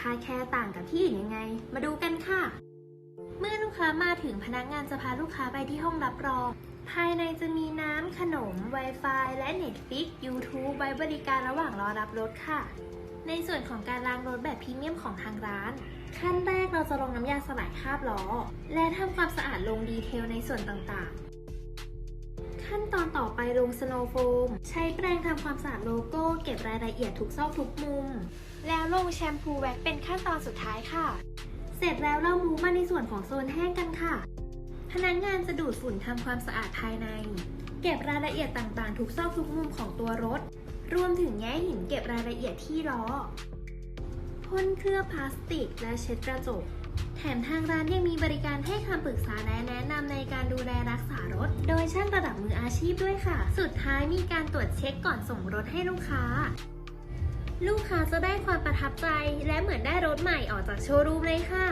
คาแคร์ต่างกับที่อื่นยังไง มาดูกันค่ะ เมื่อลูกค้ามาถึงพนักงานจะพาลูกค้าไปที่ห้องรับรอง ภายในจะมีน้ำขนม Wi-Fi และ Netflix YouTube ไว้บริการระหว่างรอรับรถค่ะ ในส่วนของการล้างรถแบบพรีเมียมของทางร้าน ขั้นแรกเราจะลงน้ำยาสลายคราบล้อ และทำความสะอาดลงดีเทลในส่วนต่างๆ ตอนต่อไปลงสโนว์โฟม ใช้แปรงทำความสะอาดโลโก้เก็บรายละเอียดทุกซอกทุกมุม แล้วลงแชมพูแว็กเป็นขั้นตอนสุดท้ายค่ะ เสร็จแล้วเรามูฟมาในส่วนของโซนแห้งกันค่ะ พนักงานจะดูดฝุ่นทำความสะอาดภายใน เก็บรายละเอียดต่างๆ ทุกซอกทุกมุมของตัวรถ รวมถึงแง่หินเก็บรายละเอียดที่ล้อพ่นเคลือบพลาสติกและเช็ดกระจก แถมทางร้านยังมีบริการให้คำปรึกษาและแนะนำในการดูแลรักษารถ โดยช่างระดับมืออาชีพด้วยค่ะ สุดท้ายมีการตรวจเช็คก่อนส่งรถให้ลูกค้า ลูกค้าจะได้ความประทับใจ และเหมือนได้รถใหม่ออกจากโชว์รูมเลยค่ะ